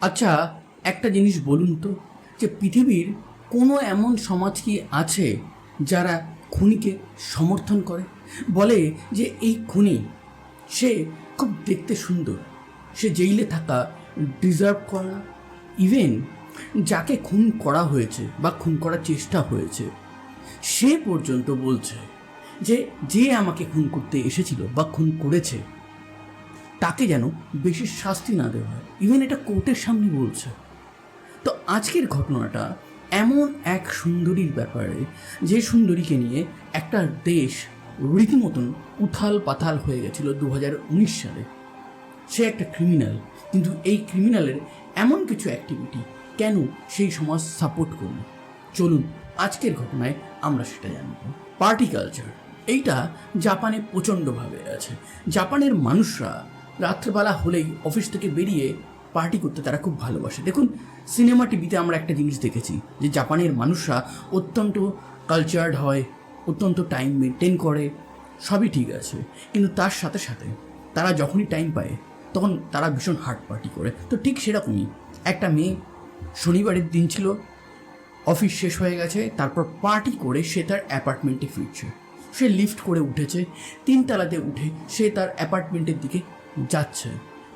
আচ্ছা একটা জিনিস বলুন তো, যে পৃথিবীর কোনো এমন সমাজ কি আছে যারা খুনিকে সমর্থন করে? বলে যে এই খুনি, সে খুব দেখতে সুন্দর। সে জেইলে থাকা, ডিজার্ভ করা, ইভেন যাকে খুন করা হয়েছে বা খুন করার চেষ্টা হয়েছে, সে পর্যন্ত বলছে যে যে আমাকে খুন করতে এসেছিল বা খুন করেছে তাকে যেন বেশি শাস্তি না দেওয়া হয়। ইভেন এটা কোর্টের সামনে বলছে। তো আজকের ঘটনাটা এমন এক সুন্দরীর ব্যাপারে, যে সুন্দরীকে নিয়ে একটা দেশ রীতিমতন উথাল পাথাল হয়ে গেছিল দু হাজার উনিশ সালে। সে একটা ক্রিমিনাল কিন্তু এই ক্রিমিনালের এমন কিছু অ্যাক্টিভিটি কেন সেই সমাজ সাপোর্ট করবে চলুন, আজকের ঘটনায় আমরা সেটা জানব। পার্টি কালচার এইটা জাপানে প্রচণ্ডভাবে আছে। জাপানের মানুষরা রাত্রেবেলা হলেই অফিস থেকে বেরিয়ে পার্টি করতে তারা খুব ভালোবাসে। দেখুন, সিনেমা টিভিতে আমরা একটা জিনিস দেখেছি যে জাপানের মানুষরা অত্যন্ত কালচার্ড হয়, অত্যন্ত টাইম মেনটেন করে, সবই ঠিক আছে। কিন্তু তার সাথে সাথে তারা যখনই টাইম পায়, তখন তারা ভীষণ হার্ড পার্টি করে। তো ঠিক সেরকমই একটা মেয়ে শনিবারের দিন ছিল অফিস শেষ হয়ে গেছে, তারপর পার্টি করে সে তার অ্যাপার্টমেন্টে ফিরছে। সে লিফট করে উঠেছে, তিনতলাতে উঠে সে তার অ্যাপার্টমেন্টের দিকে যাচ্ছে।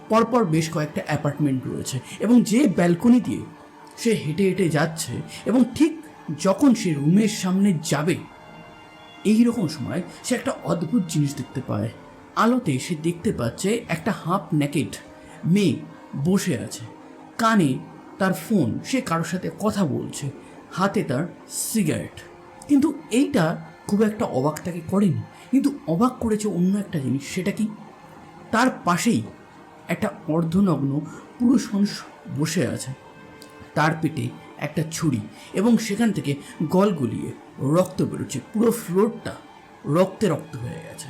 পরপর বেশ কয়েকটা অ্যাপার্টমেন্ট রয়েছে এবং যে ব্যালকনি দিয়ে সে হেঁটে হেঁটে যাচ্ছে এবং ঠিক যখন সে রুমের সামনে যাবে এই রকম সময় সে একটা অদ্ভুত জিনিস দেখতে পায়। আলোতে সে দেখতে পাচ্ছে একটা হাফ নেকেড মেয়ে বসে আছে। কানে তার ফোন, সে কারোর সাথে কথা বলছে, হাতে তার সিগারেট। কিন্তু এইটা খুব একটা অবাক তাকে করেনি। কিন্তু অবাক করেছে অন্য একটা জিনিস, সেটা কি? তার পাশেই একটা অর্ধনগ্ন পুরুষ মানুষ বসে আছে। তার পেটে একটা ছুরি এবং সেখান থেকে গল গলিয়ে রক্ত বেরোচ্ছে। পুরো ফ্লোরটা রক্তে রক্ত হয়ে গেছে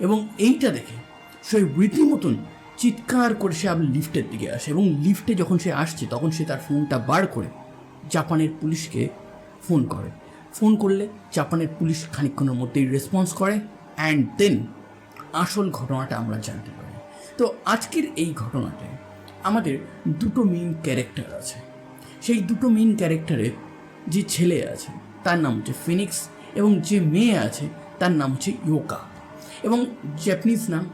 এবং এইটা দেখে সে রীতিমতন চিৎকার করে সে আবার লিফটের দিকে আসে এবং লিফটে যখন সে আসছে, তখন সে তার ফোনটা বার করে জাপানের পুলিশকে ফোন করে। ফোন করলে জাপানের পুলিশ খানিকক্ষণের মধ্যেই রেসপন্স করে অ্যান্ড দেন আসল ঘটনাটা আমরা জানতে পারি। তো আজকের এই ঘটনাটায় আমাদের দুটো মেইন ক্যারেক্টার আছে। সেই দুটো মেইন ক্যারেক্টারের যে ছেলে আছে, তার নাম হচ্ছে ফিনিক্স এবং যে মেয়ে আছে, তার নাম হচ্ছে ইয়োকা এবং জ্যাপানিজ নাম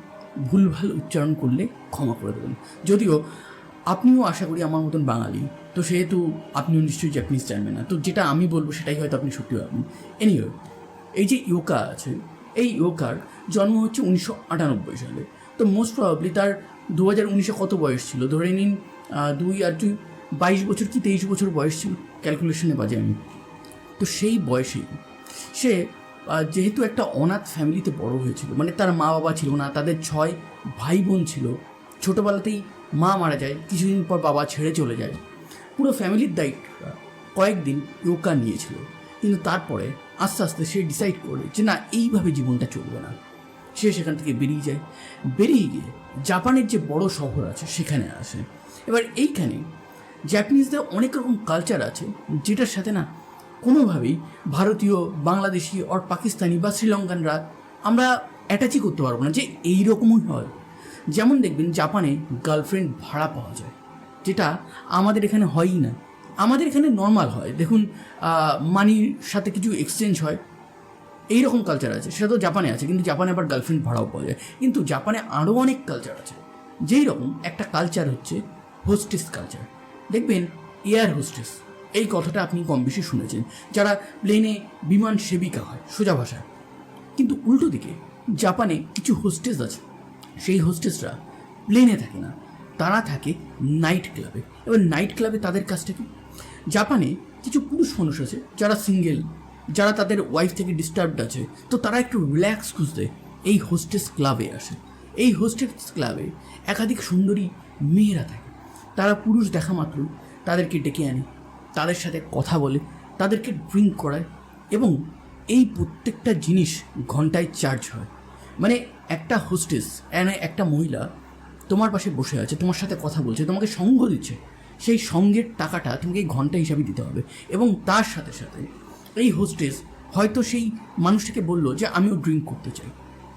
ভুলভাল উচ্চারণ করলে ক্ষমা করে দেবেন। যদিও আপনিও আশা করি আমার মতন বাঙালি, তো সেহেতু আপনিও নিশ্চয়ই জ্যাপানিজ জানবেন না। তো যেটা আমি বলব সেটাই হয়তো আপনি সত্যি ভাববেন। এনিওয়ে এই যে ইয়োকা আছে এই ইয়োকার জন্ম হচ্ছে উনিশশো আটানব্বই সালে। তো মোস্ট প্রবাবলি তার দু হাজার উনিশে কত বয়স ছিল? ধরে নিন দুই আর দুই, বাইশ বছর কি তেইশ বছর বয়স ছিল? ক্যালকুলেশনে বাজে আমি। তো সেই বয়সে সে যেহেতু একটা অনাথ ফ্যামিলিতে বড় হয়েছিল মানে তার মা বাবা ছিল না, তাদের ছয় ভাই বোন ছিল, ছোটোবেলাতেই মা মারা যায়, কিছুদিন পর বাবা ছেড়ে চলে যায়। পুরো ফ্যামিলির দায়িত্বটা কয়েকদিন ইয়োকা নিয়েছিল। কিন্তু তারপরে আস্তে আস্তে সে ডিসাইড করে যে না, এইভাবে জীবনটা চলবে না। সে সেখান থেকে বেরিয়ে যায়। বেরিয়ে গিয়ে জাপানের যে বড় শহর আছে, সেখানে আসে। এবার এইখানে জাপানিজদের অনেক রকম কালচার আছে, যেটার সাথে না কোনোভাবেই ভারতীয়, বাংলাদেশি অর পাকিস্তানি বা শ্রীলঙ্কানরা আমরা অ্যাটাচই করতে পারব না যে এই রকমই হয়। যেমন দেখবেন জাপানে গার্লফ্রেন্ড ভাড়া পাওয়া যায়, যেটা আমাদের এখানে হয়ই না। আমাদের এখানে নর্মাল হয়। দেখুন মানির সাথে কিছু এক্সচেঞ্জ হয়। এই রকম কালচার আছে। সেটা তো জাপানে আছে, কিন্তু জাপানে আবার গার্লফ্রেন্ড ভাড়াও পাওয়া যায়। কিন্তু জাপানে আরও অনেক কালচার আছে। যেই রকম একটা কালচার হচ্ছে হোস্টেস কালচার দেখবেন এয়ার হোস্টেস এই কথাটা আপনি কম বেশি শুনেছেন। যারা প্লেনে বিমান সেবিকা হয়, সোজা ভাষায়। কিন্তু উল্টো দিকে জাপানে কিছু হোস্টেস আছে। সেই হোস্টেসরা প্লেনে থাকে না। তারা থাকে নাইট ক্লাবে এবার নাইট ক্লাবে তাদের কাজটা কি? জাপানে কিছু পুরুষ মানুষ আছে যারা সিঙ্গেল, যারা তাদের ওয়াইফ থেকে ডিস্টার্বড আছে। তো তারা একটু রিল্যাক্স খুঁজতে এই হোস্টেস ক্লাবে আসে। এই হোস্টেস ক্লাবে একাধিক সুন্দরী মেয়েরা থাকে। তারা পুরুষ দেখা মাত্র তাদেরকে ডেকে আনে, তাদের সাথে কথা বলে, তাদেরকে ড্রিঙ্ক করায় এবং এই প্রত্যেকটা জিনিস ঘন্টায় চার্জ হয়। মানে একটা হোস্টেস মানে একটা মহিলা তোমার পাশে বসে আছে, তোমার সাথে কথা বলছে, তোমাকে সঙ্গ দিচ্ছে। সেই সঙ্গের টাকাটা তোমাকে ঘণ্টা হিসাবে দিতে হবে। এবং তার সাথে সাথে এই হোস্টেস হয়তো সেই মানুষটাকে বলল যে, আমিও ড্রিঙ্ক করতে চাই।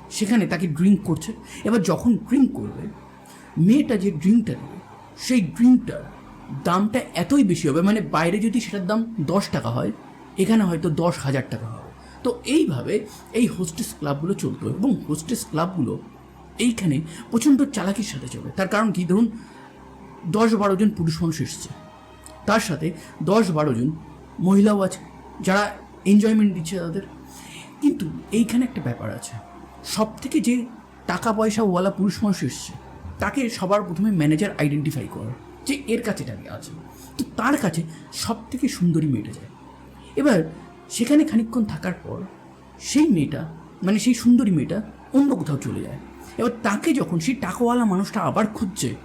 সেখানে তাকে ড্রিঙ্ক করছে। এবার যখন ড্রিঙ্ক করবে, মেয়েটা যে ড্রিঙ্কটা দেবে সেই ড্রিঙ্কটার দামটা এতই বেশি হবে মানে বাইরে যদি সেটার দাম দশ টাকা হয়, এখানে হয়তো দশ হাজার টাকা হবে। তো এইভাবে এই হোস্টেস ক্লাবগুলো চলতো এবং হোস্টেস ক্লাবগুলো এইখানে প্রচণ্ড চালাকির সাথে চলে। তার কারণ কি? ধরুন দশ বারো জন পুরুষ মানুষ এসছে। তার সাথে দশ বারো জন মহিলাও আছে, যারা এনজয়মেন্ট দিচ্ছে তাদের। কিন্তু এইখানে একটা ব্যাপার আছে সব থেকে যে টাকা পয়সাওয়ালা পুরুষ মানুষ এসছে, তাকে সবার প্রথমে ম্যানেজার আইডেন্টিফাই করে যে এর কাছে টাকা আছে। তো তার কাছে সব থেকে সুন্দরী মেয়েটা যায়। এবার সেখানে খানিকক্ষণ থাকার পর সেই মেয়েটা মানে সেই সুন্দরী মেয়েটা অন্য কোথাও চলে যায়। এবার তাকে যখন সেই টাকাওয়ালা মানুষটা আবার খুঁজছে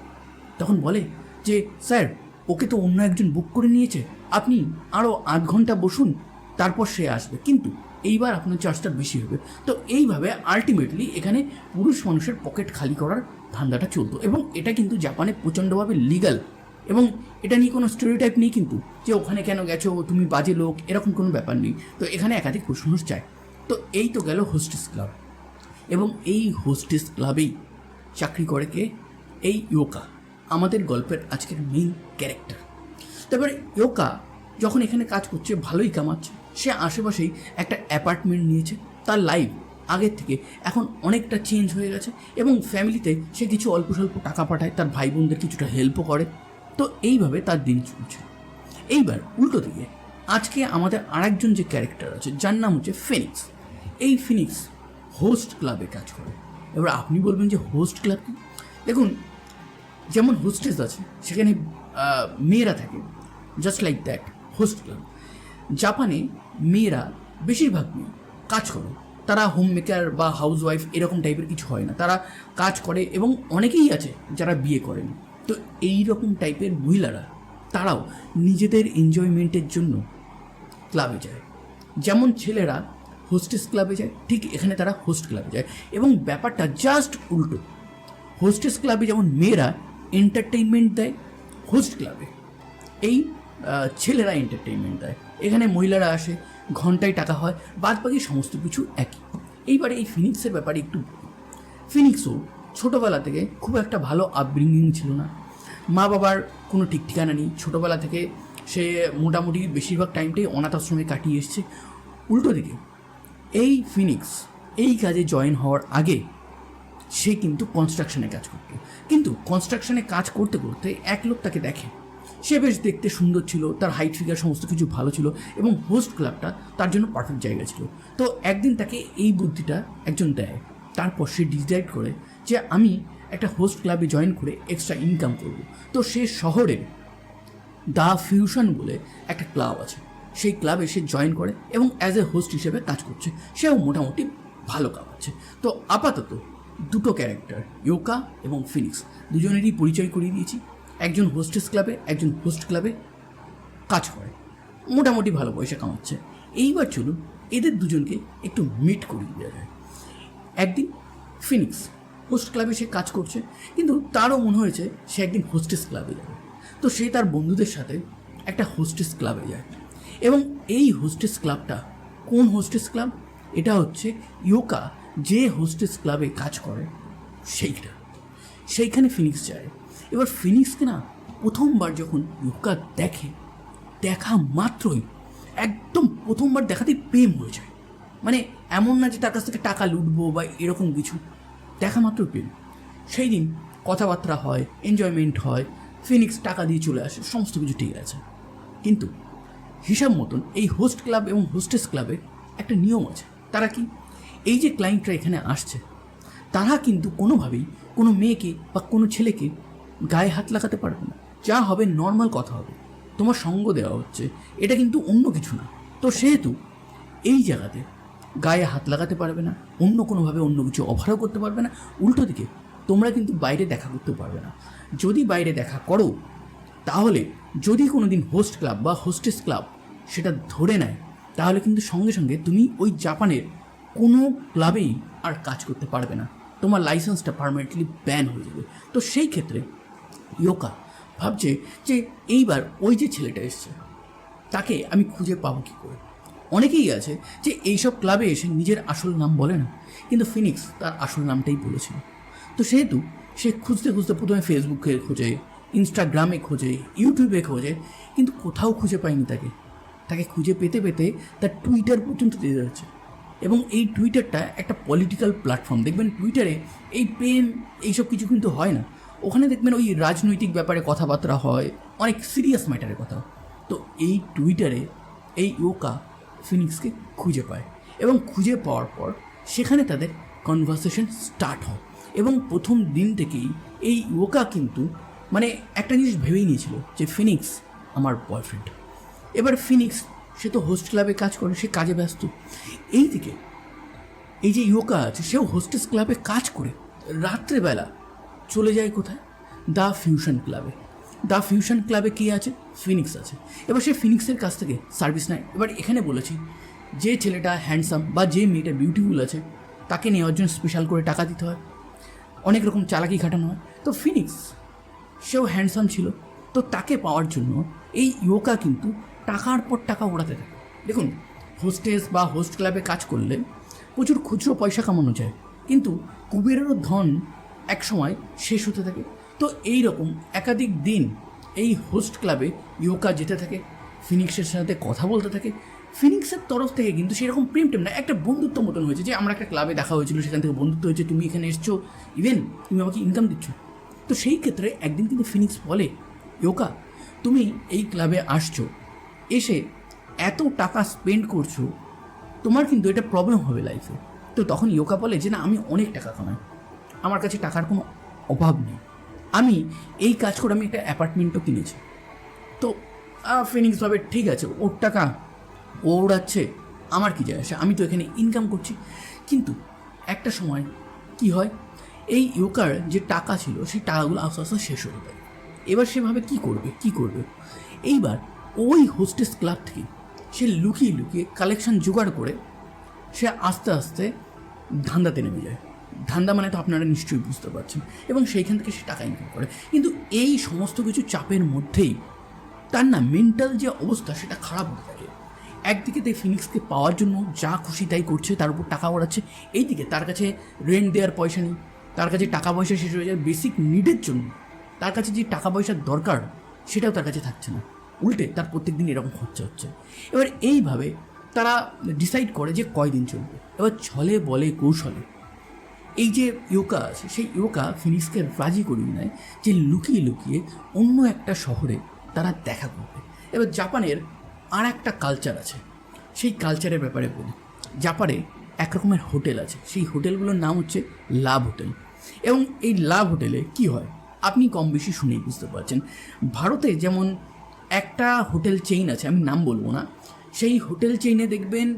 তখন বলে যে, স্যার, ওকে তো অন্য একজন বুক করে নিয়েছে। আপনি আরও আধ ঘণ্টা বসুন, তারপর সে আসবে। কিন্তু এইবার আপনার চার্জটা বেশি হবে। তো এইভাবে আলটিমেটলি এখানে পুরুষ মানুষের পকেট খালি করার ধান্দাটা চলতো। এবং এটা কিন্তু জাপানে প্রচণ্ডভাবে লিগাল এবং এটা নিয়ে কোনো স্টেরিওটাইপ নেই কিন্তু যে, ওখানে কেন গেছো? তুমি বাজে লোক? এরকম কোনো ব্যাপার নেই। তো এখানে একাধিক পুরুষ মানুষ চায়। তো এই তো গেল হোস্টেস ক্লাব এবং এই হোস্টেস ক্লাবেই চাকরি করে কে? এই ইয়োকা। আমাদের গল্পের আজকের মেইন ক্যারেক্টার তারপরে ইয়োকা যখন এখানে কাজ করছে, ভালোই কামাচ্ছে। সে আশেপাশেই একটা অ্যাপার্টমেন্ট নিয়েছে, তার লাইফ আগের থেকে এখন অনেকটা চেঞ্জ হয়ে গেছে এবং ফ্যামিলিতে সে কিছু অল্প স্বল্প টাকা পাঠায়, তার ভাই বোনদের কিছুটা হেল্পও করে। তো এইভাবে তার দিন চলছে। এইবার উল্টো দিকে আজকে আমাদের আরেকজন যে ক্যারেক্টার আছে, যার নাম হচ্ছে ফিনিক্স এই ফিনিক্স হোস্ট ক্লাবে কাজ করে। এবার আপনি বলবেন যে হোস্ট ক্লাব কি? দেখুন যেমন হোস্টেস আছে, সেখানে মেয়েরা থাকে। Just like that host club জাপানে মেয়েরা বেশিরভাগ মেয়ে কাজ করে। তারা হোম মেকার বা হাউস ওয়াইফ এরকম টাইপের কিছু হয় না। তারা কাজ করে এবং অনেকেই আছে যারা বিয়ে করেন। তো এই রকম টাইপের মহিলারা, তারাও নিজেদের এনজয়মেন্টের জন্য ক্লাবে যায়। যেমন ছেলেরা হোস্টেস ক্লাবে যায়, ঠিক এখানে তারা হোস্ট ক্লাবে যায়। এবং ব্যাপারটা জাস্ট উল্টো। হোস্টেস ক্লাবে যেমন মেয়েরা এন্টারটেইনমেন্ট দেয় হোস্ট ক্লাবে এই ছেলেরা এন্টারটেইনমেন্ট দেয়। এখানে মহিলারা আসে, ঘন্টায় টাকা হয় বাদ বাকি সমস্ত কিছু একই। এইবারে এই ফিনিক্সের ব্যাপারে একটু ফিনিক্সও ছোটোবেলা থেকে খুব একটা ভালো আপব্রিঙ্গিং ছিল না। মা বাবার কোনো ঠিক ঠিকানা নেই। ছোটোবেলা থেকে সে মোটামুটি বেশিরভাগ টাইমটাই অনাথ আশ্রমে কাটিয়ে এসছে। উল্টো দিকে, এই ফিনিক্স এই কাজে জয়েন হওয়ার আগে সে কিন্তু কনস্ট্রাকশনে কাজ করতো। কিন্তু কনস্ট্রাকশনে কাজ করতে করতে এক লোক তাকে দেখে। সে বেশ দেখতে সুন্দর ছিল, তার হাইট ফিগার সমস্ত কিছু ভালো ছিল এবং হোস্ট ক্লাবটা তার জন্য পারফেক্ট জায়গা ছিল। তো একদিন তাকে এই বুদ্ধিটা একজন দেয়। তারপর সে ডিসাইড করে যে আমি একটা হোস্ট ক্লাবে জয়েন করে এক্সট্রা ইনকাম করব। তো সে শহরে দা ফিউশন বলে একটা ক্লাব আছে। সেই ক্লাবে সে জয়েন করে এবং অ্যাজ এ হোস্ট হিসেবে কাজ করছে। সেও মোটামুটি ভালো কামাচ্ছে। তো আপাতত দুটো ক্যারেক্টার ইয়োকা এবং ফিনিক্স দুজনেরই পরিচয় করিয়ে দিয়েছি। একজন হোস্টেস ক্লাবে একজন হোস্ট ক্লাবে কাজ করে। মোটামুটি ভালো পয়সা কামাচ্ছে। এইবার চলুন এদের দুজনকে একটু মিট করিয়ে দেওয়া যায়। একদিন ফিনিক্স হোস্ট ক্লাবে সে কাজ করছে, কিন্তু তারও মনে হয়েছে সে একদিন হোস্টেস ক্লাবে যাবে। তো সে তার বন্ধুদের সাথে একটা হোস্টেস ক্লাবে যায়। এবং এই হোস্টেস ক্লাবটা কোন হোস্টেস ক্লাব এটা হচ্ছে ইয়োকা যে হোস্টেস ক্লাবে কাজ করে, সেইটা। সেইখানে ফিনিক্স যায়। এবার ফিনিক্সকে না প্রথমবার যখন ইয়োকা দেখে, দেখা মাত্রই একদম প্রথমবার দেখাতেই প্রেম হয়ে যায়। মানে এমন না যে তার কাছ থেকে টাকা লুটবো বা এরকম কিছু। দেখা মাত্র প্রেম। সেই দিন কথাবার্তা হয় এনজয়মেন্ট হয় ফিনিক্স টাকা দিয়ে চলে আসে, সমস্ত কিছু ঠিক আছে। কিন্তু হিসাব মতন এই হোস্ট ক্লাব এবং হোস্টেস ক্লাবে একটা নিয়ম আছে। তারা কি এই যে ক্লায়েন্টরা এখানে আসছে, তারা কিন্তু কোনোভাবেই কোনো মেয়েকে বা কোনো ছেলেকে গায়ে হাত লাগাতে পারবে না। যা হবে নর্মাল কথা হবে। তোমার সঙ্গ দেওয়া হচ্ছে। এটা কিন্তু অন্য কিছু না। তো সেহেতু এই জায়গাতে গায়ে হাত লাগাতে পারবে না, অন্য কোনোভাবে অন্য কিছু অফারও করতে পারবে না। উল্টো দিকে তোমরা কিন্তু বাইরে দেখা করতে পারবে না। যদি বাইরে দেখা করো, তাহলে যদি কোনো দিন হোস্ট ক্লাব বা হোস্টেস ক্লাব সেটা ধরে নেয়, তাহলে কিন্তু সঙ্গে সঙ্গে তুমি ওই জাপানের কোনো ক্লাবেই আর কাজ করতে পারবে না। তোমার লাইসেন্সটা পারমানেন্টলি ব্যান হয়ে যাবে। তো সেই ক্ষেত্রে ইয়োকা ভাবছে যে এইবার ওই যে ছেলেটা এসছে, তাকে আমি খুঁজে পাবো কী করে? অনেকেই আছে যে এইসব ক্লাবে এসে নিজের আসল নাম বলে না, কিন্তু ফিনিক্স তার আসল নামটাই বলেছিল তো সেহেতু সে খুঁজতে খুঁজতে প্রথমে ফেসবুকে খোঁজে ইনস্টাগ্রামে খোঁজে ইউটিউবে খোঁজে, কিন্তু কোথাও খুঁজে পায়নি তাকে। তাকে খুঁজে পেতে পেতে তার টুইটার পর্যন্ত দিয়ে যাচ্ছে এবং এই টুইটারটা একটা পলিটিক্যাল প্ল্যাটফর্ম দেখবেন টুইটারে এই প্রেম এইসব কিছু কিন্তু হয় না। ওখানে দেখবেন ওই রাজনৈতিক ব্যাপারে কথাবার্তা হয়, অনেক সিরিয়াস ম্যাটারের কথা। তো এই টুইটারে এই ইয়োকা ফিনিক্সকে খুঁজে পায় এবং খুঁজে পাওয়ার পর সেখানে তাদের কনভারসেশন স্টার্ট হয়। এবং প্রথম দিন থেকেই এই ইয়োকা কিন্তু মানে একটা জিনিস ভেবেই নিয়েছিল যে ফিনিক্স আমার বয়ফ্রেন্ড এবার ফিনিক্স সে তো হোস্ট ক্লাবে কাজ করে, সে কাজে ব্যস্ত। এই দিকে এই যে ইয়োকা আছে, সেও হোস্টেস ক্লাবে কাজ করে। রাত্রেবেলা চলে যায় কোথায়? দ্য ফিউশন ক্লাবে দ্য ফিউশন ক্লাবে কে আছে? ফিনিক্স আছে। এবার সে ফিনিক্সের কাছ থেকে সার্ভিস নেয়। এবার এখানে বলেছি, যে ছেলেটা হ্যান্ডসাম বা যে মেয়েটা বিউটিফুল আছে, তাকে নেওয়ার জন্য স্পেশাল করে টাকা দিতে হয়। অনেক রকম চালাকি খাটানো হয়। তো ফিনিক্স সেও হ্যান্ডসাম ছিল। তো তাকে পাওয়ার জন্য এই ইয়োকা কিন্তু টাকার পর টাকা ওড়াতে থাকে। দেখুন হোস্টেস বা হোস্ট ক্লাবে কাজ করলে প্রচুর খুচরো পয়সা কামানো যায়, কিন্তু কুবেরেরও ধন একসময় শেষ হতে থাকে। তো এই রকম একাধিক দিন এই হোস্ট ক্লাবে ইয়োকা যেতে থাকে, ফিনিক্সের সাথে কথা বলতে থাকে। ফিনিক্সের তরফ থেকে কিন্তু সেরকম প্রেম টেম না, একটা বন্ধুত্ব মতন হয়েছে যে আমরা একটা ক্লাবে দেখা হয়েছিল, সেখান থেকে বন্ধুত্ব হয়েছে, তুমি এখানে এসছো ইভেন তুমি আমাকে ইনকাম দিচ্ছ। তো সেই ক্ষেত্রে একদিন কিন্তু ফিনিক্স বলে ইয়োকা তুমি এই ক্লাবে আসছো এসে এত টাকা স্পেন্ড করছ, তোমার কিন্তু এটা প্রবলেম হবে লাইফে তো তখন ইয়োকা বলে যে, না, আমি অনেক টাকা কামাই। আমার কাছে টাকার কোনো অভাব নেই। আমি এই কাজ করে আমি একটা অ্যাপার্টমেন্টও কিনেছি। তো ফিনিক্স ভাবে, ঠিক আছে, ওর টাকা, ও ওড়াচ্ছে আমার কি যায় আসে? আমি তো এখানে ইনকাম করছি। কিন্তু একটা সময় কি হয়, এই ইয়োকার যে টাকা ছিল, সেই টাকাগুলো আস্তে আস্তে শেষ হয়ে যায়। এবার সেভাবে কি করবে কি করবে? এইবার ওই হোস্টেস ক্লাব থেকে সে লুকিয়ে লুকিয়ে কালেকশন জোগাড় করে সে আস্তে আস্তে ধান্দাতে নেমে যায়। ধান্দা মানে তো আপনারা নিশ্চয়ই বুঝতে পারছেন এবং সেইখান থেকে সে টাকা ইনকাম করে। কিন্তু এই সমস্ত কিছু চাপের মধ্যেই তার না মেন্টাল যে অবস্থা সেটা খারাপ হতে থাকে। একদিকে তাই ফিনিক্সকে পাওয়ার জন্য যা খুশি তাই করছে, তার উপর টাকা ওড়াচ্ছে। এইদিকে তার কাছে রেন্ট দেওয়ার পয়সা নেই। তার কাছে টাকা পয়সা শেষ হয়ে যায়। বেসিক নিডের জন্য তার কাছে যে টাকা পয়সার দরকার সেটাও তার কাছে থাকছে না। উল্টে তার প্রত্যেক দিন এরকম খরচা হচ্ছে। এবার এইভাবে তারা ডিসাইড করে যে কয়দিন চলবে। এবার ছলে বলে কৌশলে। এই যে ইয়োকা আছে, সেই ইয়োকা ফিনিক্সকে রাজি করিয়ে নেয় যে লুকিয়ে লুকিয়ে অন্য একটা শহরে তারা দেখা করবে। এবার জাপানের আর একটা কালচার আছে, সেই কালচারের ব্যাপারে বলি। জাপানে এক রকমের হোটেল আছে, সেই হোটেলগুলোর নাম হচ্ছে লাভ হোটেল। এবং এই লাভ হোটেলে কি হয়? আপনি কম বেশি শুনেই বুঝতে পারছেন। ভারতে যেমন একটা হোটেল চেইন আছে, আমি নাম বলব না। সেই হোটেল চেইনে দেখবেন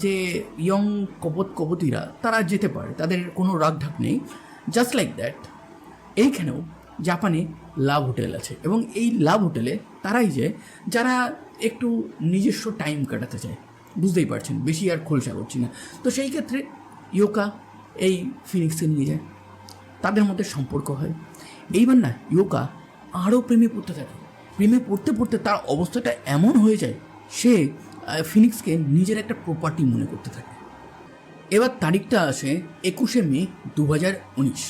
যে ইয়ং কপত কপতিরা, তারা যেতে পারে, তাদের কোনো রাগঢাক নেই। জাস্ট লাইক দ্যাট এইখানেও জাপানে লাভ হোটেল আছে এবং এই লাভ হোটেলে তারাই যে, যারা একটু নিজস্ব টাইম কাটাতে চায়। বুঝতেই পারছেন, বেশি আর খোলসা করছি না। তো সেই ক্ষেত্রে ইয়োকা এই ফিনিক্সকে নিয়ে যায়। তাদের মধ্যে সম্পর্ক হয়। এইবার না, ইয়োকা আরও প্রেমে পড়তে থাকে। প্রেমে পড়তে পড়তে তার অবস্থাটা এমন হয়ে যায়, সে ফিনিক্সকে নিজের একটা প্রপার্টি মনে করতে থাকে। এবার তারিখটা আসে একুশে মে দু উনিশ।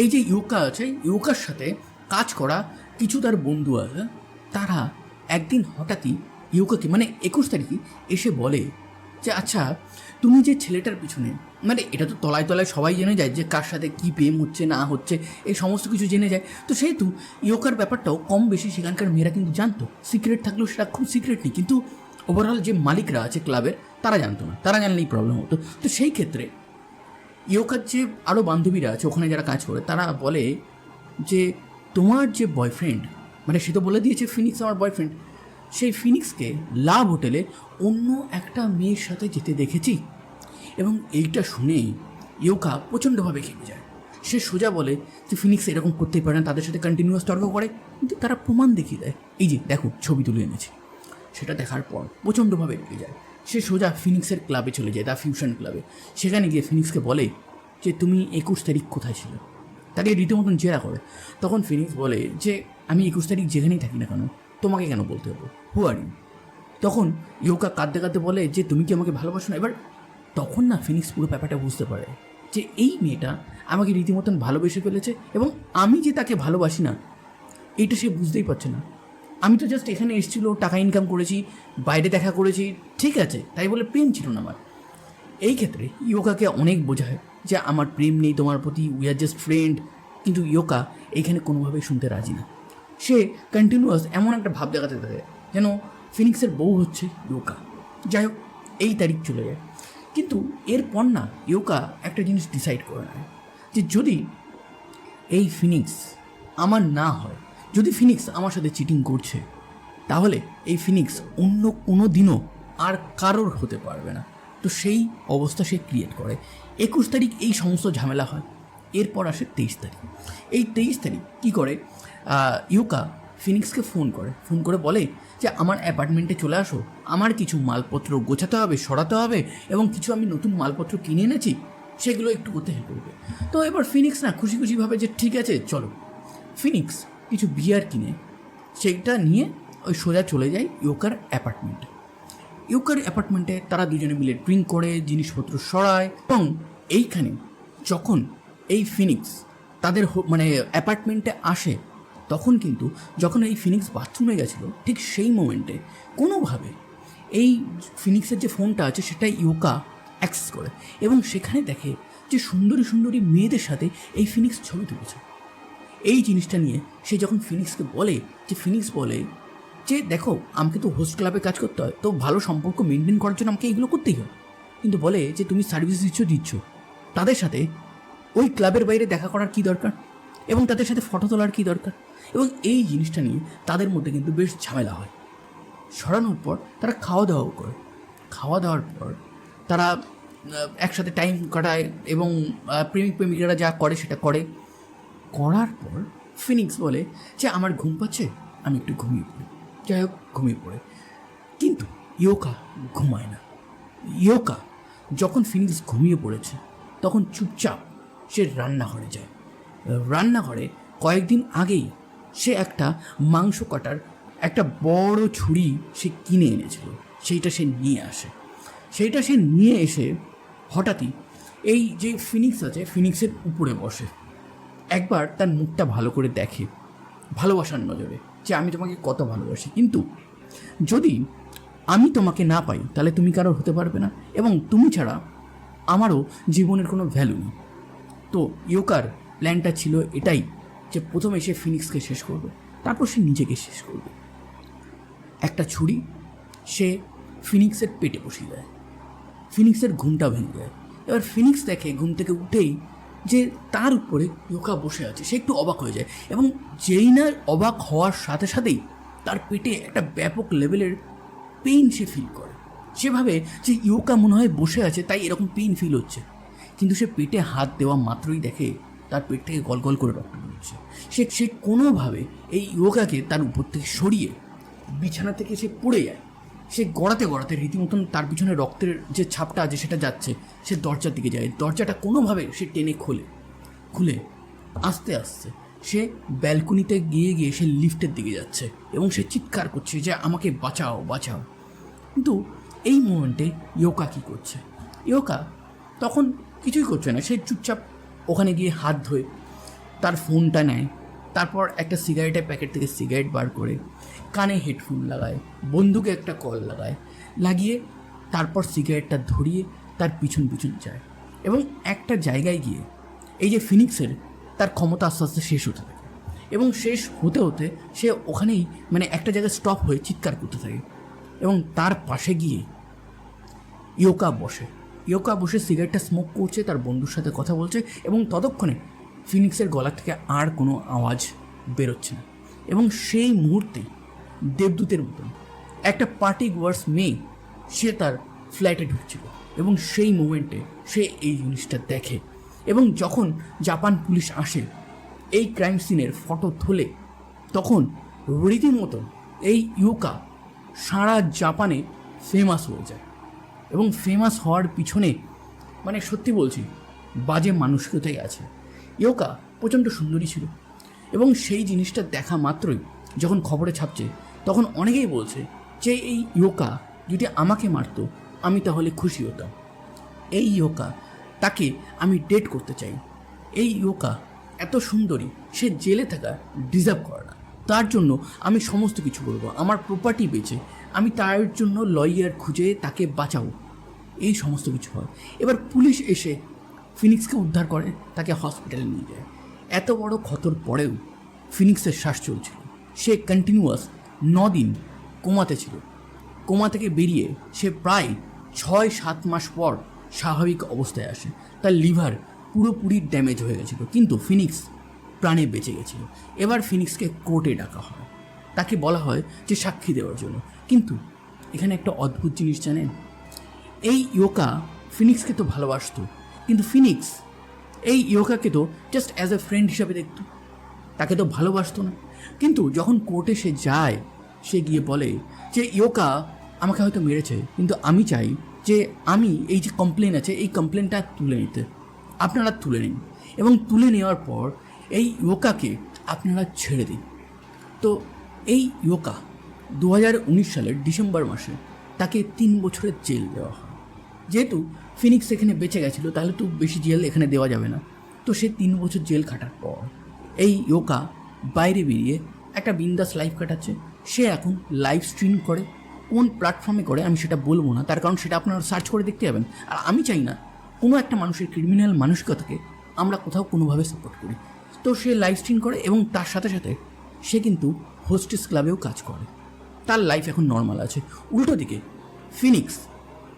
এই যে ইউকা আছে, ইউকার সাথে কাজ করা কিছু তার বন্ধু আছে, তারা একদিন হঠাৎই ইউকাকে মানে একুশ তারিখে এসে বলে যে আচ্ছা তুমি যে ছেলেটার পিছনে মানে এটা তো তলায় তলায় সবাই জেনে যায় যে কার সাথে কী প্রেম হচ্ছে, না হচ্ছে, এই সমস্ত কিছু জেনে যায়। তো সেহেতু ইয়োকার ব্যাপারটাও কম বেশি সেখানকার মেয়েরা কিন্তু জানতো। সিক্রেট থাকলেও সেটা খুব সিক্রেট নেই, কিন্তু ওভারঅল যে মালিকরা আছে ক্লাবের, তারা জানতো না, তারা জানলেই প্রবলেম হতো। তো সেই ক্ষেত্রে ইয়োকার যে আরও বান্ধবীরা আছে, ওখানে যারা কাজ করে, তারা বলে যে, তোমার যে বয়ফ্রেন্ড মানে সে তো বলে দিয়েছে ফিনিক্স আমার বয়ফ্রেন্ড সেই ফিনিক্সকে লাভ হোটেলে অন্য একটা মেয়ের সাথে যেতে দেখেছি এবং এইটা শুনেই ইয়োকা প্রচণ্ডভাবে খেপে যায়। সে সোজা বলে, যে ফিনিক্স এরকম করতেই পারে না, তাদের সাথে কন্টিনিউয়াস তর্ক করে। কিন্তু তারা প্রমাণ দেখিয়ে দেয়, এই যে, দেখো, ছবি তুলে এনেছি। সেটা দেখার পর প্রচণ্ডভাবে রেগে যায়। সে সোজা ফিনিক্সের ক্লাবে চলে যায় দ্য ফিউশন ক্লাবে সেখানে গিয়ে ফিনিক্সকে বলে যে, তুমি একুশ তারিখ কোথায় ছিল? তাকে রীতিমতন জেরা করে। তখন ফিনিক্স বলে যে, আমি একুশ তারিখ যেখানেই থাকি না কেন, তোমাকে কেন বলতে হবে? হু আর ইউ তখন ইয়োকা কাঁদতে কাঁদতে বলে যে, তুমি কি আমাকে ভালোবাসো না? এবার তখন না ফিনিক্স পুরো ব্যাপারটা বুঝতে পারে যে, এই মেয়েটা আমাকে রীতিমতন ভালোবেসে ফেলেছে এবং আমি যে তাকে ভালোবাসি না, এটা সে বুঝতেই পারছে না। আমি তো জাস্ট এখানে এসেছিল, টাকা ইনকাম করেছি, বাইরে দেখা করেছি, ঠিক আছে, তাই বলে প্রেম ছিল না আমার। এই ক্ষেত্রে ইয়োকাকে অনেক বোঝায় যে, আমার প্রেম নেই তোমার প্রতি উই আর জাস্ট ফ্রেন্ড কিন্তু ইয়োকা এইখানে কোনোভাবেই শুনতে রাজি না। সে কন্টিনিউয়াস এমন একটা ভাব দেখাতে থাকে, যেন ফিনিক্সের বউ হচ্ছে ইয়োকা। যাই হোক এই তারিখ চলে যায়। কিন্তু এরপর না ইয়োকা একটা জিনিস ডিসাইড করে নেয়, যে যদি এই ফিনিক্স আমার না হয়, যদি ফিনিক্স আমার সাথে চিটিং করছে, তাহলে এই ফিনিক্স অন্য কোনো দিনও আর কারোর হতে পারবে না। তো সেই অবস্থা সে ক্রিয়েট করে। একুশ তারিখ এই সমস্ত ঝামেলা হয়। এরপর আসে তেইশ তারিখ। এই তেইশ তারিখ কী করে? ইউকা ফিনিক্সকে ফোন করে। ফোন করে বলে যে আমার অ্যাপার্টমেন্টে চলে আসো। আমার কিছু মালপত্র গোছাতে হবে, সরাতে হবে এবং কিছু আমি নতুন মালপত্র কিনে এনেছি, সেগুলো একটু করতে হেল্প করবে। তো এবার ফিনিক্স না খুশি খুশি ভাবে যে ঠিক আছে, চলো। ফিনিক্স কিছু বিয়ার কিনে, সেইটা নিয়ে ওই সোজা চলে যায় ইয়োকার অ্যাপার্টমেন্টে ইউকার অ্যাপার্টমেন্টে তারা দুজনে মিলে ড্রিঙ্ক করে, জিনিসপত্র সরায় এবং এইখানে যখন এই ফিনিক্স তাদের মানে অ্যাপার্টমেন্টে আসে তখন কিন্তু যখন এই ফিনিক্স বাথরুমে গেছিল, ঠিক সেই মোমেন্টে কোনোভাবে এই ফিনিক্সের যে ফোনটা আছে সেটা ইউকা অ্যাক্সেস করে এবং সেখানে দেখে যে সুন্দরী সুন্দরী মেয়েদের সাথে এই ফিনিক্স ছবি তুলেছে। এই জিনিসটা নিয়ে সে যখন ফিনিক্সকে বলে, যে ফিনিক্স বলে যে, দেখো, আমাকে তো হোস্ট ক্লাবে কাজ করতে হয়, তো ভালো সম্পর্ক মেনটেন করার জন্য আমাকে এগুলো করতেই হয় কিন্তু বলে যে, তুমি সার্ভিস দিচ্ছ দিচ্ছ। তাদের সাথে ওই ক্লাবের বাইরে দেখা করার কি দরকার? এবং তাদের সাথে ফটো তোলার কী দরকার? এবং এই জিনিসটা নিয়ে তাদের মধ্যে কিন্তু বেশ ঝামেলা হয়। সরানোর পর তারা খাওয়া দাওয়াও করে। খাওয়া দাওয়ার পর তারা একসাথে টাইম কাটায় এবং প্রেমিক প্রেমিকারা যা করে সেটা করে। করার পর ফিনিক্স বলে যে, আমার ঘুম পাচ্ছে, আমি একটু ঘুমিয়ে পড়ি। যাই হোক, ঘুমিয়ে পড়ে। কিন্তু ইয়োকা ঘুমায় না। ইয়োকা যখন ফিনিক্স ঘুমিয়ে পড়েছে, তখন চুপচাপ সে রান্নাঘরে যায়। রান্নাঘরে কয়েকদিন আগেই সে একটা মাংস কাটার একটা বড় ছুরি সে কিনে এনেছিল। সেইটা সে নিয়ে আসে। সেইটা সে নিয়ে এসে হঠাৎই এই যে ফিনিক্স আছে, ফিনিক্সের উপরে বসে। একবার তার মুখটা ভালো করে দেখে, ভালোবাসার নজরে যে আমি তোমাকে কত ভালোবাসি। কিন্তু যদি আমি তোমাকে না পাই, তাহলে তুমি কারোর হতে পারবে না। এবং তুমি ছাড়া আমারও জীবনের কোনো ভ্যালু নেই। তো ইয়োকার প্ল্যানটা ছিল এটাই, যে প্রথমে সে ফিনিক্সকে শেষ করবে, তারপর সে নিজেকে শেষ করবে। একটা ছুরি, সে ফিনিক্সের পেটে বসিয়ে দেয়। ফিনিক্সের ঘুমটা ভেঙে যায়। এবার ফিনিক্স দেখে ঘুম থেকে উঠেই যে তার উপরে ইয়োকা বসে আছে, সে একটু অবাক হয়ে যায় এবং যেই না অবাক হওয়ার সাথে সাথেই তার পেটে একটা ব্যাপক লেভেলের পেইন সে ফিল করে। সেভাবে যে ইয়োকা মনে হয় বসে আছে, তাই এরকম পেইন ফিল হচ্ছে। কিন্তু সে পেটে হাত দেওয়া মাত্রই দেখে তার পেট থেকে গল গল করে রক্ত বেরোচ্ছে। সে সে কোনোভাবে এই ইয়োগাকে তার উপর থেকে সরিয়ে বিছানা থেকে সে পড়ে যায়। সে গড়াতে গড়াতে রীতিমতন তার পিছনে রক্তের যে ছাপটা আছে সেটা যাচ্ছে, সে দরজার দিকে যায়। দরজাটা কোনোভাবে সে টেনে খোলে। খুলে আস্তে আস্তে সে ব্যালকনিতে গিয়ে গিয়ে সে লিফটের দিকে যাচ্ছে এবং সে চিৎকার করছে যে, আমাকে বাঁচাও বাঁচাও। কিন্তু এই মোমেন্টে ইয়োকা কী করছে? ইয়োকা তখন কিছুই করছে না। সে চুপচাপ ওখানে গিয়ে হাত ধোয় তার ফোনটা নেয়। তারপর একটা সিগারেটের প্যাকেট থেকে সিগারেট বার করে কানে হেডফোন লাগায় বন্ধুকে একটা কল লাগায়, লাগিয়ে তারপর সিগারেটটা ধরিয়ে তার পিছন পিছন যায় এবং একটা জায়গায় গিয়ে এই যে ফিনিক্সের তার ক্ষমতা আস্তে আস্তে শেষ হতে থাকে এবং শেষ হতে হতে সে ওখানেই মানে একটা জায়গায় স্টপ হয়ে চিৎকার করতে থাকে এবং তার পাশে গিয়ে ইয়োকা বসে। ইয়োকা বসে সিগারেটটা স্মোক করছে, তার বন্ধুর সাথে কথা বলছে এবং ততক্ষণে ফিনিক্সের গলা থেকে আর কোনো আওয়াজ বেরোচ্ছে না। এবং সেই মুহূর্তে দেবদূতের মতন একটা পার্টি গোয়ার্স মেয়ে, সে তার ফ্ল্যাটে ঢুকছিল এবং সেই মুমেন্টে সে এই জিনিসটা দেখে এবং যখন জাপান পুলিশ আসে এই ক্রাইম সিনের ফটো তোলে, তখন রীতিমতো এই ইউকা সারা জাপানে ফেমাস হয়ে যায়। এবং ফেমাস হওয়ার পিছনে মানে সত্যি বলছি, বাজে মানসিকতাই আছে। ইয়োকা প্রচণ্ড সুন্দরী ছিল এবং সেই জিনিসটা দেখা মাত্রই যখন খবরে ছাপছে, তখন অনেকেই বলছে যে এই ইয়োকা যদি আমাকে মারতো, আমি তাহলে খুশি হতাম। এই ইয়োকা তাকে আমি ডেট করতে চাই। এই ইয়োকা এত সুন্দরী, সে জেলে থাকা ডিজার্ভ করে না। তার জন্য আমি সমস্ত কিছু করব। আমার প্রপার্টি বেচে আমি তার জন্য লয়ার খুঁজে তাকে বাঁচাবো এই সমস্ত কিছু হয়। এবার পুলিশ এসে ফিনিক্সকে উদ্ধার করে, তাকে হসপিটালে নিয়ে যায়। এত বড় ক্ষতর পরেও ফিনিক্সের শ্বাস চলছিল। সে কন্টিনিউয়াস দিন কোমাতে ছিল। কোমা থেকে বেরিয়ে সে প্রায় ছয় সাত মাস পর স্বাভাবিক অবস্থায় আসে। তার লিভার পুরোপুরি ড্যামেজ হয়ে গেছিল, কিন্তু ফিনিক্স প্রাণে বেঁচে গেছিল। এবার ফিনিক্সকে কোর্টে ডাকা হয়। তাকে বলা হয় যে সাক্ষী দেওয়ার জন্য। কিন্তু এখানে একটা অদ্ভুত জিনিস জানেন? এই ইয়োকা ফিনিক্সকে তো ভালোবাসতো, কিন্তু ফিনিক্স এই ইয়োকাকে তো জাস্ট অ্যাজ এ ফ্রেন্ড হিসাবে দেখতো। তাকে তো ভালোবাসতো না। কিন্তু যখন কোর্টে সে যায়, সে গিয়ে বলে যে, ইয়োকা, আমাকে হয়তো মেরেছে, কিন্তু আমি চাই যে আমি এই যে কমপ্লেন আছে, এই কমপ্লেনটা তুলে নিতে। আপনারা তুলে নিন। এবং তুলে নেওয়ার পর এই ইয়োকাকে আপনারা ছেড়ে দিন। তো এই ইয়োকা দু হাজার উনিশ সালের ডিসেম্বর মাসে তাকে তিন বছরের জেল দেওয়া হয়। যেহেতু ফিনিক্স এখানে বেঁচে গেছিল, তাহলে তো বেশি জেল এখানে দেওয়া যাবে না। তো সে তিন বছর জেল খাটার পর এই ইয়োকা বাইরে বেরিয়ে একটা বিন্দাস লাইফ কাটাচ্ছে। সে এখন লাইভ স্ট্রিম করে, কোন প্ল্যাটফর্মে করে আমি সেটা বলব না। তার কারণ সেটা আপনারা সার্চ করে দেখতে যাবেন আর আমি চাই না কোনো একটা মানুষের ক্রিমিনাল মানসিকতাকে আমরা কোথাও কোনোভাবে সাপোর্ট করি। তো সে লাইভ স্ট্রিম করে এবং তার সাথে সাথে সে কিন্তু হোস্টেস ক্লাবেও কাজ করে। তার লাইফ এখন নর্মাল আছে। উল্টো দিকে ফিনিক্স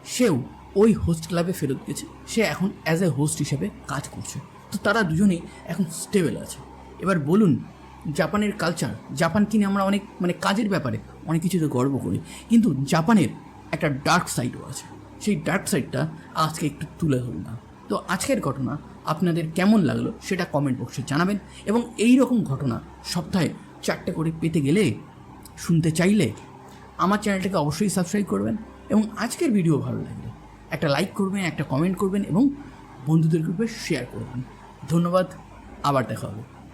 সেও ওই হোস্ট ক্লাবে ফেরত গেছে। সে এখন অ্যাজ এ হোস্ট হিসেবে কাজ করছে। তো তারা দুজনেই এখন স্টেবল আছে। এবার বলুন, জাপানের কালচার জাপান কিনে আমরা অনেক মানে কাজের ব্যাপারে অনেক কিছুতে গর্ব করি। কিন্তু জাপানের একটা ডার্ক সাইডও আছে। সেই ডার্ক সাইডটা আজকে একটু তুলে ধরলাম তো আজকের ঘটনা আপনাদের কেমন লাগল সেটা কমেন্ট বক্সে জানাবেন এবং এই রকম ঘটনা সপ্তাহে চারটে করে পেতে গেলে শুনতে চাইলে আমার চ্যানেলটাকে অবশ্যই সাবস্ক্রাইব করবেন এবং আজকের ভিডিও ভালো লাগলে একটা লাইক করবেন, একটা কমেন্ট করবেন এবং বন্ধুদের গ্রুপে শেয়ার করবেন। ধন্যবাদ, আবার দেখা হবে।